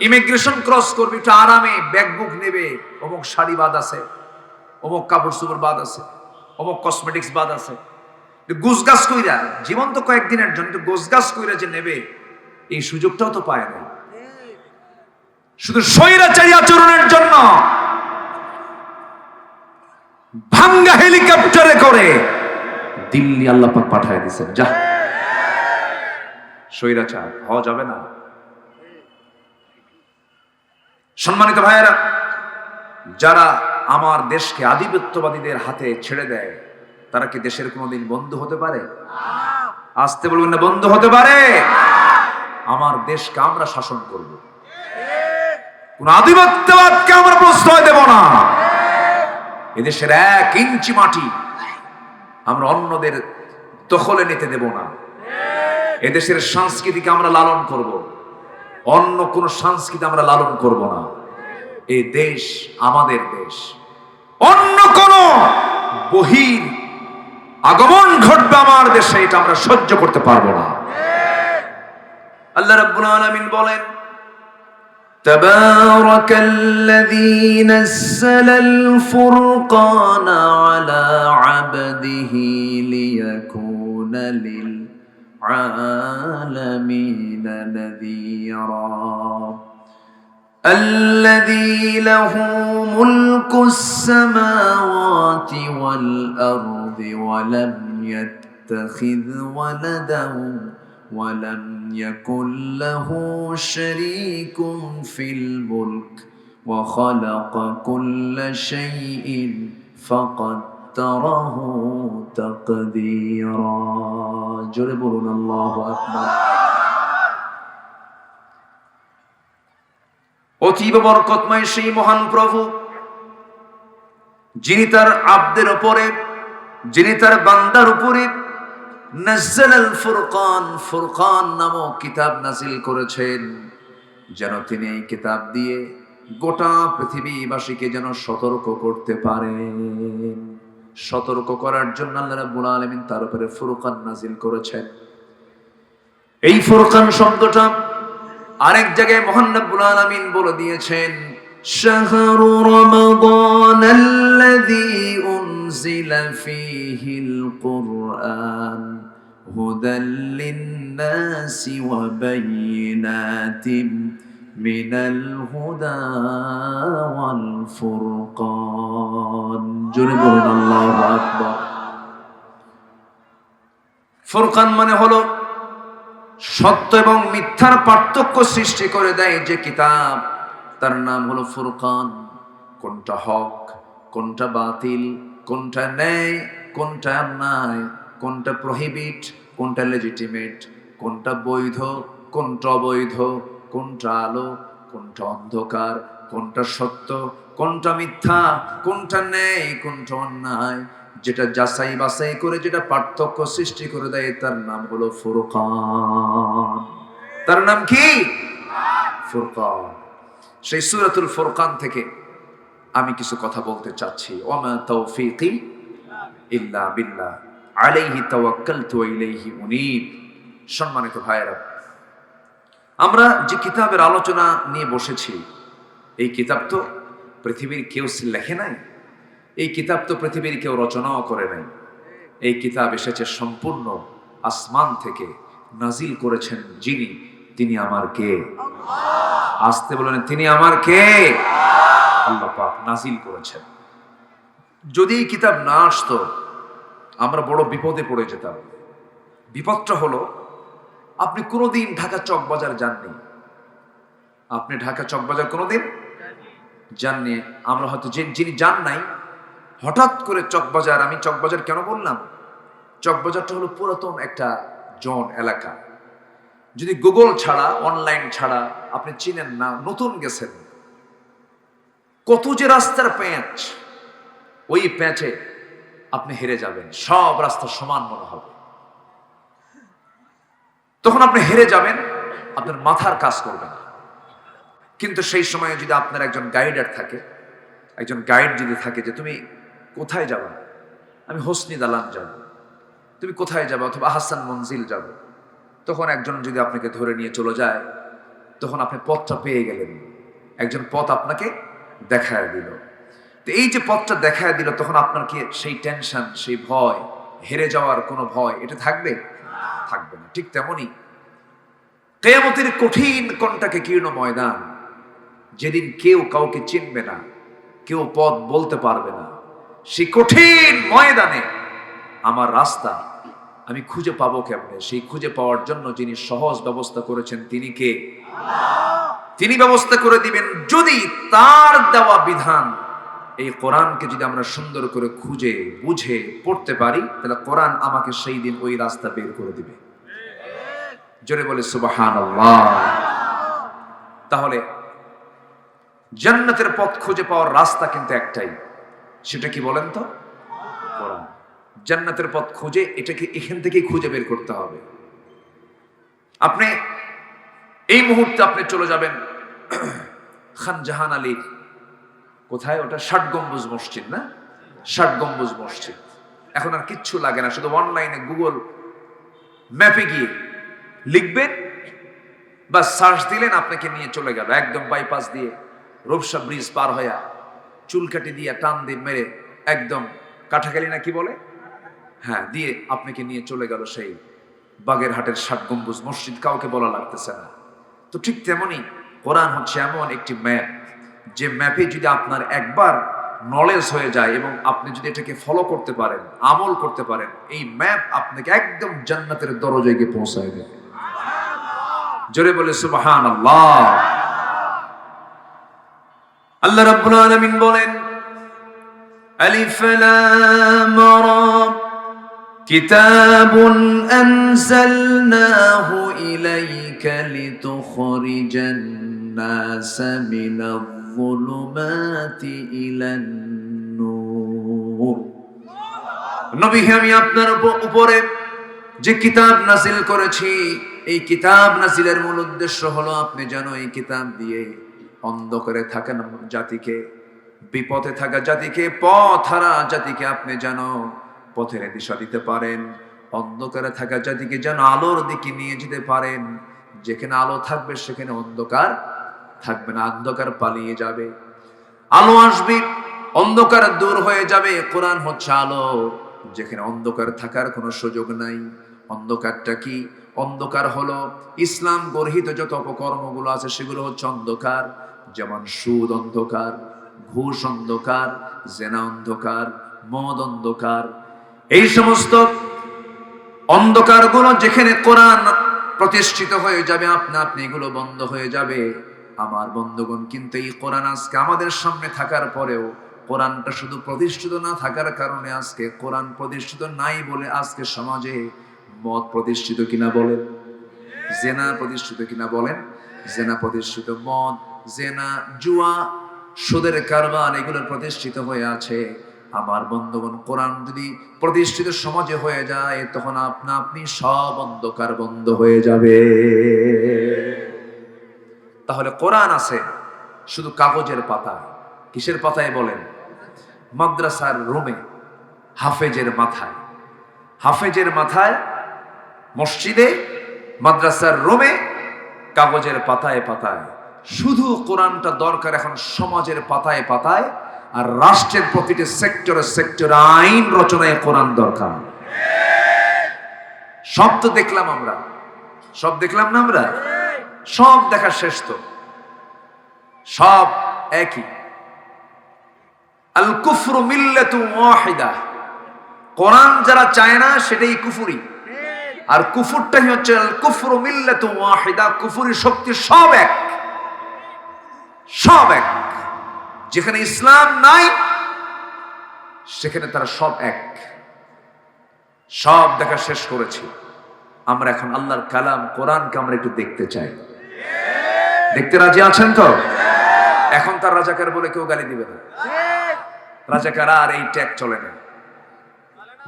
Immigration cross করবি, একটু আরামে ব্যাগ বুক নেবে। অমুক শাড়ি বাদ আছে, অমুক কাপড় চোপড় বাদ আছে, অমুক কসমেটিক্স বাদ আছে। গুজগাছ কইরা, জীবন তো কয়েকদিনের জন্য গোছগাছ কইরা যে নেবে, এই সুযোগটাও তো পায় না। শুধু স্বৈরাচারী আচরণের জন্য ভাঙ্গা হেলিকপ্টারে করে দিল্লি আল্লাহ পাক পাঠায় দিছেন যা। স্বৈরাচার, হওয়া যাবে না। সম্মানিত ভাইয়েরা, যারা আমার দেশকে আধিপত্যবাদীদের হাতে ছেড়ে দেয়, তারা কি দেশের কোনোদিন বন্ধু হতে পারে? আসতে বলবেন না, বন্ধু হতে পারে। আমার দেশকে আমরা শাসন করব। কোন আধিপত্যবাদকে আমরা প্রশ্রয় দেব না। এদেশের এক ইঞ্চি মাটি আমরা অন্যদের দখলে নিতে দেব না। এদেশের সংস্কৃতিকে আমরা লালন করব। অন্য কোন সংস্কৃতি আমরা লালন করব না এই দেশ আমাদের দেশ অন্য কোন বহির আগমন ঘটবে আমার দেশে এটা আমরা সহ্য করতে পারবো না আল্লাহ রাব্বুল আলামিন বলেন تبارك الذي نزل الفرقان على عبده ليكون للعالمين نذيرا. الذي له ملك السماوات والأرض ولم يتخذ ولدا ولم يكن له شريك في الملك وخلق كل شيء فقدره تقديرا جربنا الله أكبر অতীব বরকতময় সেই মহান প্রভু যিনি তার আব্দের উপরে যিনি তার বান্দার উপরে নাজ্জালাল ফুরকান ফুরকান নামক কিতাব নাজিল করেছেন যেন তিনি এই কিতাব দিয়ে গোটা পৃথিবীবাসীকে যেন সতর্ক করতে পারেন সতর্ক করার জন্য আল্লাহ রাব্বুল আলামিন তার উপরে ফুরকান নাজিল করেছেন এই ফুরকান শব্দটা আরেক জায়গায় মহান রব্বুল আলামিন বলে দিয়েছেন شهر رمضان الذي أنزل فيه القرآن هدى للناس وبينات من الهدى والفرقان جربنا الله أكبر ফুরকান মানে হলো সত্য এবং মিথ্যার পার্থক্য সৃষ্টি করে দেয় যে কিতাব তার নাম হলো ফুরকান কোনটা হক কোনটা বাতিল কোনটা ন্যায় কোনটা অন্যায় কোনটা প্রহিবিট কোনটা লেজিটিমেট কোনটা বৈধ কোনটা অবৈধ কোনটা আলো কোনটা অন্ধকার, কোনটা সত্য, কোনটা মিথ্যা, কোনটা ন্যায়, কোনটা অন্যায়, যেটা যাচাই বাছাই করে, যেটা পার্থক্য সৃষ্টি করে দেয়, তার নাম হলো ফুরকান। তার নাম কি? ফুরকান। সেই সুরাতুল ফুরকান থেকে আমি কিছু কথা বলতে চাচ্ছি। ওমা তৌফিকি ইল্লা বিল্লাহ। আলাইহি তাওয়াক্কালতু ওয়া ইলাইহি উনীব। সম্মানিত ভাইয়েরা আমরা যে কিতাবের আলোচনা নিয়ে বসেছি এই কিতাব তো পৃথিবীর কেউ লেখে নাই এই কিতাব তো পৃথিবীর কেউ রচনাও করে নাই। এই কিতাব এসেছে সম্পূর্ণ আসমান থেকে নাজিল করেছেন যিনি তিনি আমার কে? আসতে বলেন তিনি আমার কে? আল্লাহ পাক নাজিল করেছেন। যদি এই কিতাব না আসতো আমরা বড় বিপদে পড়ে যেতাম। বিপদটা হলো আপনি কোনোদিন ঢাকা চক বাজার যাননি। আপনি ঢাকা চক বাজার কোনোদিন যাননি। আমরা হয়তো যিনি যান নাই, হঠাৎ করে চকবাজার, আমি চকবাজার কেন বললাম? চকবাজারটা হলো পুরাতন একটা জন এলাকা। যদি গুগল ছাড়া, অনলাইন ছাড়া আপনি চিনেন না, নতুন গেছেন। কত যে রাস্তার প্যাঁচ, ওই প্যাঁচে আপনি হেরে যাবেন। সব রাস্তা সমান মনে হবে। তখন আপনি হেরে যাবেন, আপনার মাথার কাজ করবে না। কিন্তু সেই সময়ে যদি আপনার একজন গাইডার থাকে, একজন গাইড যদি থাকে যে তুমি কোথায় যাবা? আমি হোসনি দালান যাব। তুমি কোথায় যাবে? অথবা হাসান মঞ্জিল যাব। তখন একজন যদি আপনাকে ধরে নিয়ে চলে যায়, তখন আপনি পথটা পেয়ে গেলেন। একজন পথ আপনাকে দেখায় দিল। তো এই যে পথটা দেখায় দিল, তখন আপনার কি সেই টেনশন সেই ভয়, হেরে যাওয়ার কোনো ভয়, এটা থাকবে? থাকবে না, ঠিক তেমনই কেয়ামতের কঠিন কণ্টাকে কীর্ণ ময়দান, যেদিন কেউ কাউকে চিনবে না, কেউ পথ বলতে পারবে না, সেই কঠিন ময়দানে আমার রাস্তা আমি খুঁজে পাবো কেমনে? সেই খুঁজে পাওয়ার জন্য যিনি সহজ ব্যবস্থা করেছেন, তিনি কে? তিনি ব্যবস্থা করে দিবেন যদি তার দেওয়া বিধান এই কোরআনকে যদি আমরা সুন্দর করে খুঁজে, বুঝে, পড়তে পারি, তাহলে কোরআন আমাকে সেই দিন ওই রাস্তা বের করে দিবে। জোরে বলে সুবাহান তাহলে জান্নাতের পথ খুঁজে পাওয়ার রাস্তা কিন্তু একটাই। সেটা কি বলেন তো? জান্নাতের পথ খুঁজে এটাকে এখান থেকেই খুঁজে বের করতে হবে। আপনি এই মুহূর্তে আপনি চলে যাবেন খান জাহান আলী। কোথায়? ওটা ষাট গম্বুজ মসজিদ না? ষাট গম্বুজ মসজিদ। এখন আর কিচ্ছু লাগে না শুধু অনলাইনে গুগল ম্যাপে গিয়ে লিখবেন, বা সার্চ দিলেন, আপনাকে নিয়ে চলে গেল। একদম বাইপাস দিয়ে, রূপসা ব্রিজ পার হইয়া চুলকাটি দিয়ে টান দিয়ে মেরে একদম কাঠাখালি না কি বলে? হ্যাঁ দিয়ে আপনাকে নিয়ে চলে গেল সেই বাগেরহাটের ষাট গম্বুজ মসজিদ। কাউকে বলা লাগতেছে না। তো ঠিক তেমনই কোরআন হচ্ছে এমন একটি ম্যাপ যে ম্যাপে যদি আপনার একবার নলেজ হয়ে যায় এবং আপনি যদি এটাকে ফলো করতে পারেন, আমল করতে পারেন, এই ম্যাপ আপনাকে একদম জান্নাতের দরজায় গিয়ে পৌঁছায় দেবে। জোরে বলে সুবহান আল্লাহ আল্লাহ রাব্বুল আলামিন বলেন আলিফ লাম রা كتاب أنزلناه إليك لتخرج الناس من الظلمات إلى النور নবী হে আমি আপনার উপ- উপরে যে কিতাব নাজিল করেছি এই কিতাব নাজিলের মূল উদ্দেশ্য হলো আপনি জানো এই কিতাব দিয়ে অন্ধকারে থাকেন জাতিকে, বিপথে থাকা জাতিকে পথ হারা জাতিকে আপনি জানো পথের দিশা দিতে পারেন অন্ধকারে থাকা জাতিকে যেন আলোর দিকে নিয়ে যেতে পারেন। যেখানে আলো থাকবে, সেখানে অন্ধকার থাকবে না, অন্ধকার পালিয়ে যাবে। আলো আসবে, অন্ধকার দূর হয়ে যাবে। কোরআন হচ্ছে আলো, যেখানে অন্ধকার থাকার কোনো সুযোগ নাই। অন্ধকারটা কি? অন্ধকার হলো ইসলাম গর্হিত যত অপকর্মগুলো আছে, সেগুলো হচ্ছে অন্ধকার, যেমন সুদ অন্ধকার, ঘুষ অন্ধকার, জেনা অন্ধকার, মদ অন্ধকার। এই সমস্ত অন্ধকারগুলো যেখানে কোরআন প্রতিষ্ঠিত হয়ে যাবে, আপনা আপনি এগুলো বন্ধ হয়ে যাবে। আমার বন্ধুগণ, কিন্তু এই কোরআন আজকে আমাদের সামনে থাকার পরেও কোরআনটা শুধু প্রতিষ্ঠিত না থাকার কারণে আজকে কোরআন প্রতিষ্ঠিত নাই বলে আজকে সমাজে মত প্রতিষ্ঠিত কিনা বলেন? জেনা প্রতিষ্ঠিত কিনা বলেন? জেনা প্রতিষ্ঠিত মদ, জেনা, জুয়া, সুদের কারবার এগুলো প্রতিষ্ঠিত হয়ে আছে। আমার বন্ধুগণ, কোরআন যদি প্রতিষ্ঠিত সমাজে হয়ে যায়, তখন আপনা আপনি সব অন্ধকার বন্ধ হয়ে যাবে। তাহলে কোরআন আছে, শুধু কাগজের পাতা কিসের পাতায় বলেন? মাদ্রাসার রুমে, হাফেজের মাথায়। হাফেজের মাথায় মসজিদে, মাদ্রাসার রোমে, কাগজের পাতায় পাতায়। শুধু কোরআনটা দরকার এখন সমাজের পাতায় পাতায়, আর রাষ্ট্রের প্রতিটি সেক্টরে সেক্টরে আইন রচনায় কোরআন দরকার। সব তো দেখলাম আমরা। সব দেখলাম না আমরা? সব দেখা শেষ তো। সব একই। আল কুফরু মিল্লাতু ওয়াহিদা। কোরআন যারা চায় না, সেটাই কুফুরি। আর কুফুরটাই হচ্ছে কুফরু মিল্লাতু ওয়াহিদা, কুফুরি শক্তি সব এক। সব এক। যেখানে ইসলাম নাই, সেখানে তারা সব এক। সব দেখা শেষ করেছি। আমরা এখন আল্লাহর কালাম, কোরআনকে আমরা একটু দেখতে চাই। দেখতে রাজি আছেন তো? এখন তার রাজাকার বলে কেউ গালি দিবে না। রাজাকার আর এই ট্যাগ চলে না।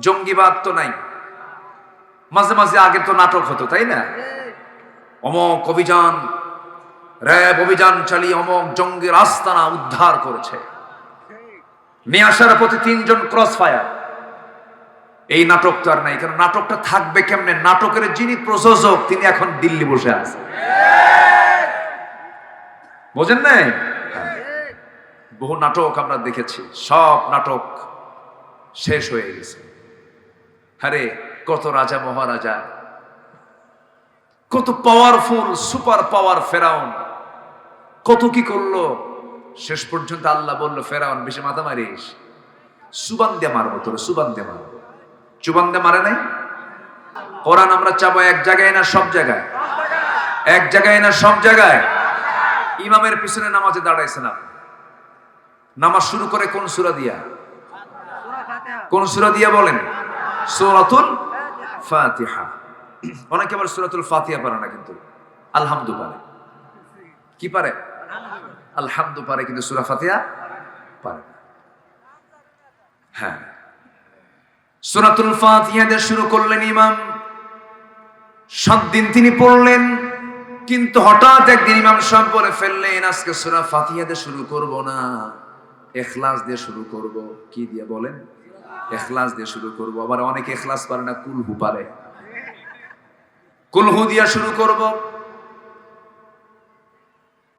জঙ্গিবাদ তো নাই। মাঝে মাঝে আগে তো নাটক হতো তাই না? অমক অভিযান র্যাব অভিযান চালিয়ে অমক জঙ্গির আস্তানা উদ্ধার করেছে। নিয়ে আসার প্রতি তিনজন ক্রস ফায়ার এই নাটক তো আর নাই কারণ নাটকটা থাকবে কেমনে? নাটকের যিনি প্রযোজক তিনি এখন দিল্লি বসে আছেন বোঝেন নাই? হ্যাঁ। বহু নাটক আমরা দেখেছি সব নাটক শেষ হয়ে গেছে। আরে কত রাজা মহারাজা, কত পাওয়ারফুল সুপার পাওয়ার ফেরাউন, কত কি করল? শেষ পর্যন্ত আল্লাহ বলল, ফেরাউন, বেশি মাথা মারিস, সুবান দিয়ে মারবো তোর, সুবান দিয়ে মারবো। চুবান দিয়ে মারে নাই? কোরআন আমরা চাবো এক জায়গায় না সব জায়গায়? এক জায়গায় না সব জায়গায়? ইমামের পিছনে নামাজে দাঁড়াইছে না নামাজ শুরু করে কোন সুরা দিয়া? কোন সুরা দিয়া বলেন? সূরাতুল ফাতিহা। অনেকে আবার সূরাতুল ফাতিহা পারে না কিন্তু। আলহামদু পারে। কি পারে? আলহামদু পারে, কিন্তু সূরা ফাতিহা পারে। হ্যাঁ। সূরাতুল ফাতিহা দিয়ে শুরু করলেন ইমাম। সাত দিন তিনি পড়লেন, কিন্তু হঠাৎ একদিন ইমাম সাহেব বলে ফেললেন, আজকে সূরা ফাতিহা দিয়ে শুরু করব না। এখলাস দিয়ে শুরু করব। কি দিয়ে বলেন? এখলাস দিয়ে শুরু করব। আবার অনেকে এখলাস পারে না, কুলহু পারে। কুলহু দিয়া শুরু করব।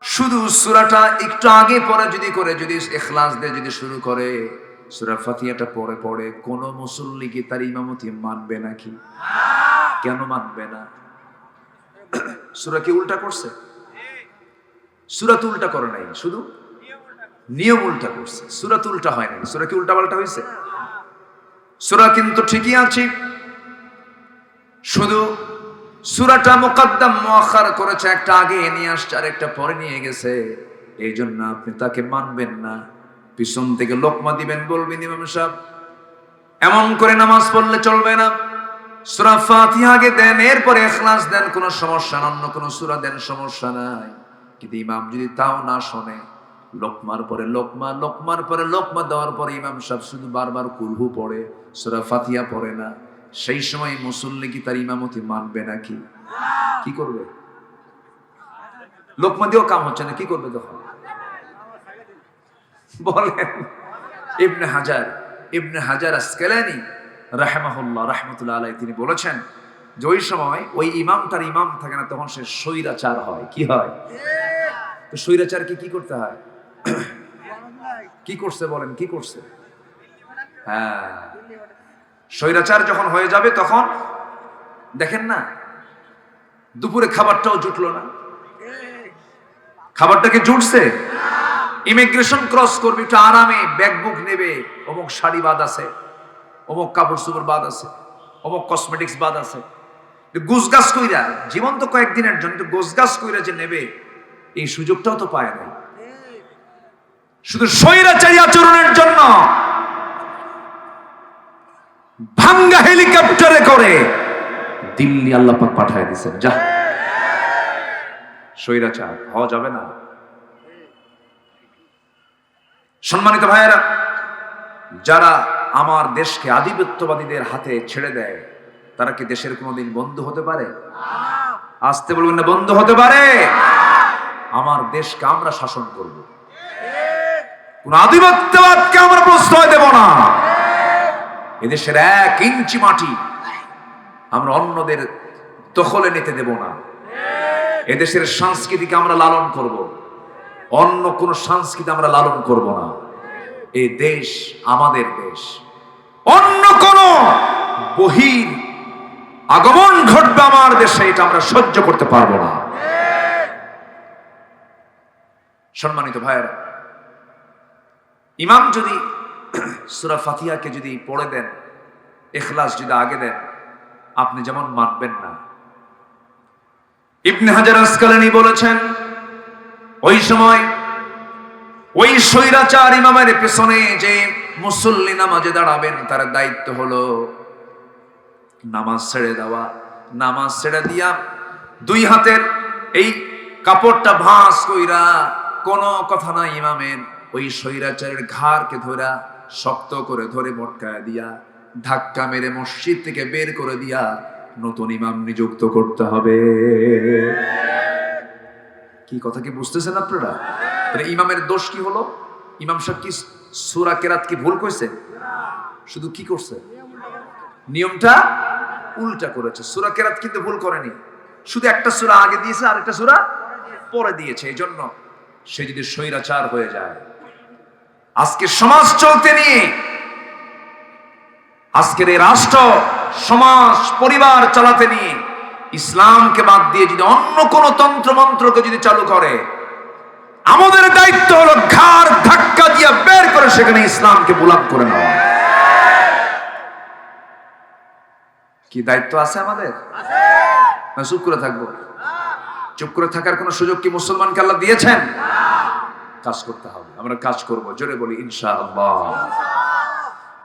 শুধু সূরাটা একটু আগে পরে যদি করে, যদি এখলাস দিয়ে যদি শুরু করে, সূরা ফাতিহাটা পরে পড়ে, কোন মুসল্লি কি তার ইমামতি মানবে নাকি? কেন মানবে না? সুরা কি উল্টা করছে? সূরা তো উল্টা করে নাই, শুধু? নিয়ম উল্টা করছে। সূরা তো উল্টা হয় নাই। সুরা কি উল্টা পাল্টা হয়েছে? সূরা কিন্তু ঠিকই আছে। শুধু সুরাটা মুকদ্দম মুআখার করেছে, একটা আগে নিয়ে আসছে আর একটা পরে নিয়ে গেছে। এই জন্য আপনি তাকে মানবেন না। পিছন থেকে লোকমা দিবেন বলবেন ইমাম এমন করে নামাজ পড়লে চলবে না। সুরা ফাতিহা আগে দেন, এরপরে ইখলাস দেন, কোনো সমস্যা না, অন্য কোনো সুরা দেন, সমস্যা নাই। কিন্তু ইমাম যদি তাও না শোনে লোকমার পরে লোকমা, লোকমার পরে লোকমা দেওয়ার পরে ইমাম সাহেব শুধু বারবার কুলহু পড়ে, সূরা ফাতিহা পড়ে না। সেই সময় মুসল্লি কি তার ইমামতি মানবে নাকি? কি করবে? লোকমা দিয়েও কাম হচ্ছে না, কি করবে তখন? বলেন, ইবনে হাজার ইবনে হাজার আসকালানি রাহমাহুল্লাহ, রাহমাতুল্লাহ আলাই তিনি বলেছেন যে ওই সময় ওই ইমাম তার ইমাম থাকে না, তখন সে স্বৈরাচার হয়। কি হয়? তো স্বৈরাচারকে কি করতে হয়? কি করছে বলেন, কি করছে? হ্যাঁ। স্বৈরাচার যখন হয়ে যাবে তখন, দেখেন না, দুপুরে খাবারটাও জুটলো না। খাবারটাকে জুটছে? ইমিগ্রেশন ক্রস করবে, একটু আরামে ব্যাগ বুক নেবে, অমুক শাড়ি বাদ আছে, অমুক কাপড় চোপড় বাদ আছে, অমুক কসমেটিক্স বাদ আছে। গুজগাছ কইরা জীবন তো কয়েকদিনের জন্য গোসগাছ কইরা যে নেবে, এই সুযোগটাও তো পায় না শুধু স্বৈরাচারী আচরণের জন্য ভাঙ্গা হেলিকপ্টারে করে দিল্লি আল্লাহ পাক পাঠায় দিছেন যা। স্বৈরাচার হওয়া যাবে না। সম্মানিত ভাইয়েরা যারা আমার দেশকে আধিপত্যবাদীদের হাতে ছেড়ে দেয় তারা কি দেশের কোনোদিন বন্ধু হতে পারে? আসতে বলবেন না বন্ধু হতে পারে? আমার দেশকে আমরা শাসন করব। কোন আধিপত্যবাদকে আমরা প্রশ্রয় দেব না। এদেশের এক ইঞ্চি মাটি আমরা অন্যদের দখলে নিতে দেব না। এদেশের সংস্কৃতিকে আমরা লালন করব। অন্য কোন সংস্কৃতি আমরা লালন করব না। এই দেশ আমাদের দেশ। অন্য কোন বহির আগমন ঘটবে আমার দেশে, এটা আমরা সহ্য করতে পারব না। সম্মানিত ভাইয়েরা ইমাম যদি সুরা ফাতিহাকে যদি পড়ে দেন এখলাস যদি আগে দেন, আপনি যেমন মানবেন না। ইবনে হাজার আসকালানি বলেছেন, ওই সময় ওই স্বৈরাচার ইমামের পেছনে যে মুসল্লি নামাজে দাঁড়াবেন, তার দায়িত্ব হলো নামাজ ছেড়ে দেওয়া। নামাজ ছেড়ে দিয়া দুই হাতের এই কাপড়টা ভাঁজ কইরা কোনো কথা নাই ইমামের। ওই স্বৈরাচারের ঘাড়কে ধরা শক্ত করে ধরে মটকায় দিয়া, ধাক্কা মেরে মসজিদ থেকে বের করে দিয়া নতুন ইমাম নিযুক্ত করতে হবে। কি কথা কি বুঝতেছেন আপনারা? তাহলে ইমামের দোষ কি হলো? ইমাম সাহেব কি সুরা কেরাত কি ভুল করেছে শুধু কি করছে? নিয়মটা উল্টা করেছে। সুরা কেরাত কিন্তু ভুল করেনি। শুধু একটা সুরা আগে দিয়েছে আর একটা সুরা পরে দিয়েছে। এই জন্য সে যদি স্বৈরাচার হয়ে যায় আজকে সমাজ চলতে নিয়ে, আজকের এই রাষ্ট্র, সমাজ, পরিবার চালাতে নিয়ে, ইসলামকে বাদ দিয়ে যদি অন্য কোন তন্ত্র মন্ত্রকে যদি চালু করে, আমাদের দায়িত্ব হলো ঘাড় ধাক্কা দিয়ে বের করে সেখানে ইসলামকে বুলাপ করে নেওয়া। কি দায়িত্ব আছে আমাদের? চুপ করে থাকব। চুপ করে থাকার কোন সুযোগ কি মুসলমানকে আল্লাহ দিয়েছেন? কাজ করতে হবে। আমরা কাজ করব। জোরে বলি ইনশাআল্লাহ।